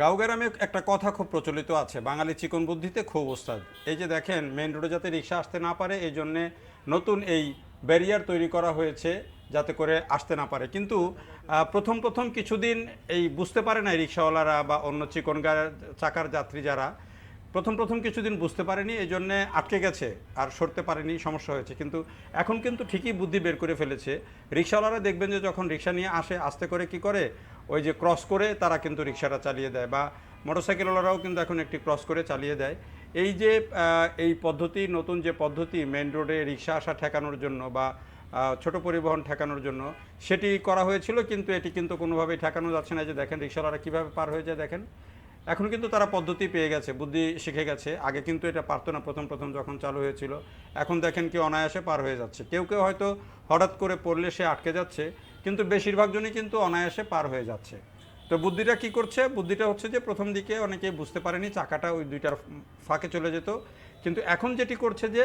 গাঁওগ্রামে একটা কথা খুব প্রচলিত আছে। বাঙালি চিকন বুদ্ধিতে খুব ওস্তাদ। এই যে দেখেন মেন রোডে যাতে রিক্সা আসতে না পারে, এই জন্যে নতুন এই ব্যারিয়ার তৈরি করা হয়েছে যাতে করে আসতে না পারে। কিন্তু প্রথম প্রথম কিছুদিন এই বুঝতে পারে না রিক্সাওয়ালারা বা অন্য চিকন চাকার যাত্রী যারা। প্রথম প্রথম কিছুদিন বুঝতে পারেনি, এই জন্যে আটকে গেছে আর সরতে পারেনি, সমস্যা হয়েছে। কিন্তু এখন কিন্তু ঠিকই বুদ্ধি বের করে ফেলেছে। রিক্সাওয়ালারা দেখবেন যে যখন রিক্সা নিয়ে আসে, আস্তে করে কি করে? ওই যে ক্রস করে তারা কিন্তু রিক্সাটা চালিয়ে দেয় বা মোটরসাইকেলওয়ালারাও কিন্তু এখন একটি ক্রস করে চালিয়ে দেয়। এই যে এই পদ্ধতি, নতুন যে পদ্ধতি মেন রোডে রিক্সা আসা ঠেকানোর জন্য বা ছোট পরিবহন ঠেকানোর জন্য, সেটি করা হয়েছিল কিন্তু এটি কিন্তু কোনোভাবেই ঠেকানো যাচ্ছে না। যে দেখেন রিক্সাওয়ালারা কীভাবে পার হয়ে যায় দেখেন। এখন কিন্তু তারা পদ্ধতি পেয়ে গেছে, বুদ্ধি শিখে গেছে। আগে কিন্তু এটা পারতো না প্রথম প্রথম যখন চালু হয়েছিল। এখন দেখেন কি অনায়াসে পার হয়ে যাচ্ছে। কেউ কেউ হয়তো হঠাৎ করে পড়লে সে আটকে যাচ্ছে। কিন্তু বেশিরভাগ জনই কিন্তু অনায়াসে পার হয়ে যাচ্ছে। তো বুদ্ধিটা কি করছে? বুদ্ধিটা হচ্ছে যে প্রথম দিকে অনেকে বুঝতে পারেনি, চাকাটা ওই দুইটার ফাঁকে চলে যেত। কিন্তু এখন যেটি করছে যে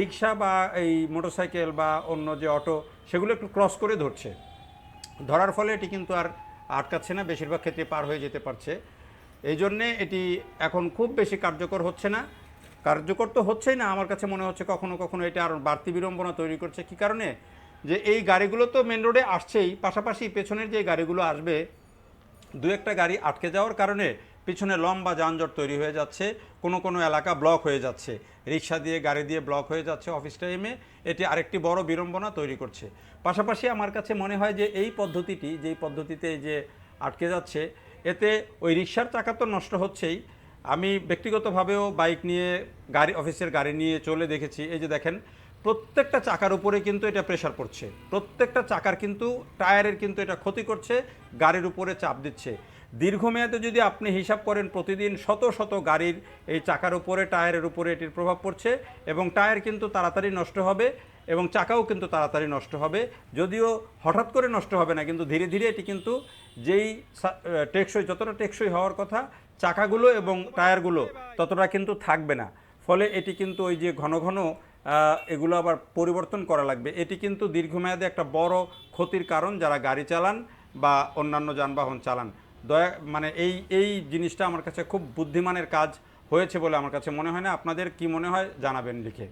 রিক্সা বা এই মোটরসাইকেল বা অন্য যে অটো, সেগুলো একটু ক্রস করে ধরছে। ধরার ফলে এটি কিন্তু আর আটকাচ্ছে না, বেশিরভাগ ক্ষেত্রে পার হয়ে যেতে পারছে। এই জন্যে এটি এখন খুব বেশি কার্যকর হচ্ছে না। কার্যকর তো হচ্ছেই না, আমার কাছে মনে হচ্ছে কখনো কখনো এটা আরও বাড়তি বিড়ম্বনা তৈরি করছে। কি কারণে? যে এই গাড়িগুলো তো মেন রোডে আসছেই, পাশাপাশি পেছনের যে গাড়িগুলো আসবে, দু একটা গাড়ি আটকে যাওয়ার কারণে পিছনে লম্বা যানজট তৈরি হয়ে যাচ্ছে, কোনো কোনো এলাকা ব্লক হয়ে যাচ্ছে। রিক্সা দিয়ে, গাড়ি দিয়ে ব্লক হয়ে যাচ্ছে অফিস টাইমে এটি আরেকটি বড় বিড়ম্বনা তৈরি করছে। পাশাপাশি আমার কাছে মনে হয় যে এই পদ্ধতিটি, যেই পদ্ধতিতে যে আটকে যাচ্ছে, এতে ওই রিক্সার চাকা তো নষ্ট হচ্ছেই। আমি ব্যক্তিগতভাবেও বাইক নিয়ে, গাড়ি অফিসের গাড়ি নিয়ে চলে দেখেছি। এই যে দেখেন প্রত্যেকটা চাকার উপরে কিন্তু এটা প্রেশার পড়ছে। প্রত্যেকটা চাকার কিন্তু টায়ারের কিন্তু এটা ক্ষতি করছে, গাড়ির উপরে চাপ দিচ্ছে। দীর্ঘমেয়াদে যদি আপনি হিসাব করেন, প্রতিদিন শত শত গাড়ির এই চাকার উপরে টায়ারের উপরে এটির প্রভাব পড়ছে এবং টায়ার কিন্তু তাড়াতাড়ি নষ্ট হবে এবং চাকাও কিন্তু তাড়াতাড়ি নষ্ট হবে। যদিও হঠাৎ করে নষ্ট হবে না, কিন্তু ধীরে ধীরে এটি কিন্তু যেই টেকসই, যতটা টেকসই হওয়ার কথা, চাকাগুলো এবং টায়ারগুলো ততটা কিন্তু থাকবে না। ফলে এটি কিন্তু ওই যে ঘন ঘন এগুলো আবার পরিবর্তন করা লাগবে। এটি কিন্তু দীর্ঘমেয়াদে একটা বড় ক্ষতির কারণ যারা গাড়ি চালান বা অন্যান্য যানবাহন চালান। দয়া মানে এই এই জিনিসটা আমার কাছে খুব বুদ্ধিমানের কাজ হয়েছে বলে আমার কাছে মনে হয় না। আপনাদের কি মনে হয় জানাবেন লিখে।